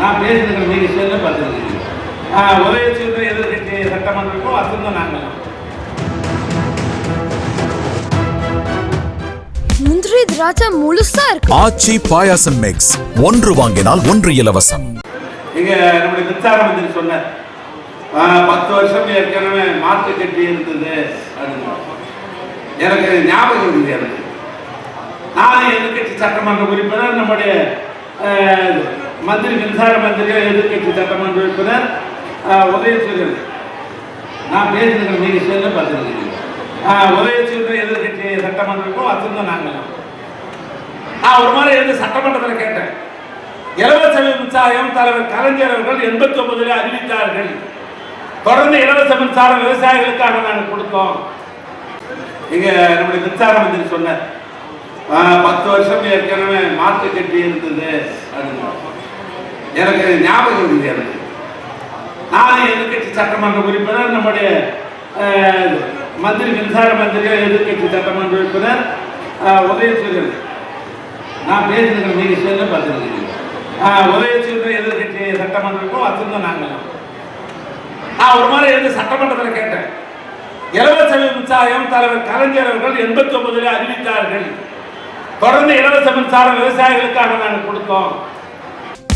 நான் பேசுகிற நீங்கள் சொல்ல பார்த்துருக்கீங்க ஒரே சீட்டு எதிர்கட்சி சட்டமன்றக்கும் வசந்தம் நாங்கள். முந்திரி திராட்சை முழுசா இருக்கு. ஆச்சி பாயாசம் மிக்ஸ் ஒன்று வாங்கினால் ஒன்று இலவசம். இங்க நம்முடைய மின்சார மந்திரி சொன்னார். ஆ, பத்து வருஷம் ஏற்கனவே மாற்று கட்டி இருந்தது அப்படின்னு. எனக்கு ஞாபகம் இருக்குது எனக்கு. நான் எதிர்கட்சி சட்டமன்ற உறுப்பினர் நம்முடைய மந்திரி மின்சார மந்திரி எதிர்கட்சி சட்டமன்ற உறுப்பினர் உதயசூரியன் நான் பேசுகிற நீங்கள் சொல்ல பார்த்துருக்கீங்க. உதயசூரியன் எதிர்கட்சி சட்டமன்றக்கும் வச்சிருந்தோம் நாங்கள். நான் ஒரு மாதிரி இருந்து சட்டமன்றத்தில் கேட்டேன். இலவச மின்சாரம் தலைவர் கலைஞர் அவர்கள் எண்பத்தி ஒன்பதுல அறிவித்தார்கள். தொடர்ந்து இலவச மின்சாரம் விவசாயிகளுக்காக நாங்கள் கொடுத்தோம். இங்க நம்முடைய மின்சார மந்திரி சொன்னார். பத்து வருஷம் ஏற்கனவே மாற்று கட்டி இருந்தது. அப்படின்னு. எனக்கு ஞாபகம் இல்லை எனக்கு. நான் எதிர்கட்சி சட்டமன்ற உறுப்பினர் நம்முடைய மந்திரி மின்சார மந்திரி எதிர்கட்சி சட்டமன்ற உறுப்பினர் உதயசூரியன். நான் பேசுகிற நீங்கள் சொல்ல பார்த்துருக்கீங்க. உதயசூரியன் எதிர்கட்சி சட்டமன்றக்கும் வச்சிருந்தோம் நாங்கள். நான் ஒரு முறை இருந்து சட்டமன்றத்தில் கேட்டேன். இலவச மின்சாரம் தலைவர் கலைஞர் அவர்கள் எண்பத்தி ஒன்பதுல அறிவித்தார்கள். தொடர்ந்து இலவச மின்சாரம் விவசாயிகளுக்காக நாங்கள் கொடுத்தோம்.